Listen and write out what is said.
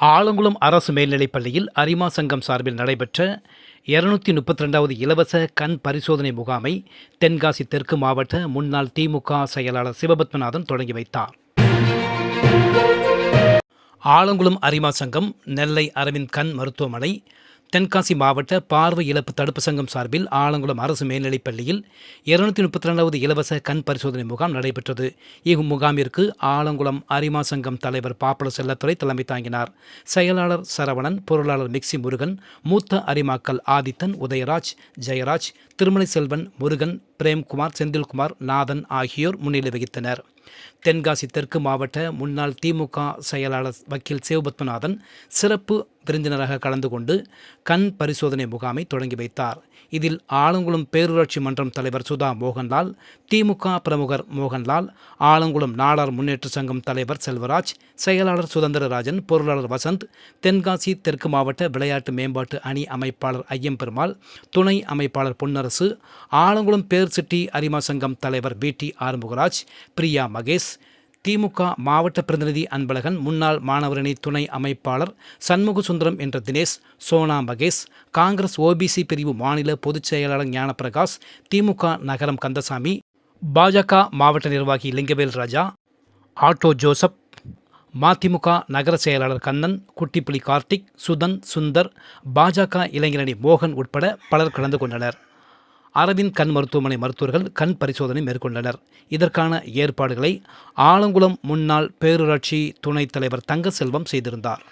ஆலங்குளம் அரசு மேல்நிலைப் பள்ளியில் அரிமா சங்கம் சார்பில் நடைபெற்ற இருநூத்தி முப்பத்தி ரெண்டாவது இலவச கண் பரிசோதனை முகாமை தென்காசி தெற்கு மாவட்ட முன்னாள் திமுக செயலாளர் சிவபத்மநாதன் தொடங்கி வைத்தார். ஆலங்குளம் அரிமா சங்கம் நெல்லை அரவிந்த் கண் மருத்துவமனை தென்காசி மாவட்ட பார்வை இழப்பு தடுப்பு சங்கம் சார்பில் ஆலங்குளம் அரசு மேல்நிலைப் பள்ளியில் இருநூத்தி முப்பத்தி ரெண்டாவது இலவச கண் பரிசோதனை முகாம் நடைபெற்றது. இம்முகாமிற்கு ஆலங்குளம் அரிமா சங்கம் தலைவர் பாப்பள செல்லத்துறை தலைமை தாங்கினார். செயலாளர் சரவணன் பொருளாளர் மிக்சி முருகன் மூத்த அரிமாக்கள் ஆதித்தன் உதயராஜ் ஜெயராஜ் திருமலை செல்வன் முருகன் பிரேம்குமார் செந்தில்குமார் நாதன் ஆகியோர் முன்னிலை வகித்தனர். தென்காசி தெற்கு மாவட்ட முன்னாள் திமுக செயலாளர் வக்கீல் சிவபத்மநாதன் சிறப்பு விருந்தினராக கலந்து கொண்டு கண் பரிசோதனை முகாமை தொடங்கி வைத்தார். இதில் ஆலங்குளம் பேரூராட்சி மன்றம் தலைவர் சுதா மோகன்லால் திமுக பிரமுகர் மோகன்லால் ஆலங்குளம் நாடார் முன்னேற்ற சங்கம் தலைவர் செல்வராஜ் செயலாளர் சுதந்திரராஜன் பொருளாளர் வசந்த் தென்காசி தெற்கு மாவட்ட விளையாட்டு மேம்பாட்டு அணி அமைப்பாளர் ஐயம்பெருமாள் துணை அமைப்பாளர் பொன்னரசு ஆலங்குளம் பேர் சிட்டி அரிமா சங்கம் தலைவர் பி டி ஆறுமுகராஜ் பிரியா மகேஷ் திமுக மாவட்ட பிரதிநிதி அன்பழகன் முன்னாள் மாணவரணி துணை அமைப்பாளர் சண்முக சுந்தரம் என்ற தினேஷ் சோனா மகேஷ் காங்கிரஸ் ஓபிசி பிரிவு மாநில பொதுச் செயலாளர் ஞானப்பிரகாஷ் திமுக நகரம் கந்தசாமி பாஜக மாவட்ட நிர்வாகி லிங்கவேல் ராஜா ஆட்டோ ஜோசப் மதிமுக நகர செயலாளர் கண்ணன் குட்டிப்புலி கார்த்திக் சுதன் சுந்தர் பாஜக இளைஞரணி மோகன் உட்பட பலர் கலந்து கொண்டனர். அரவிந்த் கண் மருத்துவமனை மருத்துவர்கள் கண் பரிசோதனை மேற்கொண்டனர். இதற்கான ஏற்பாடுகளை ஆலங்குளம் முன்னாள் பேரூராட்சி துணைத் தலைவர் தங்கசெல்வம் செய்திருந்தார்.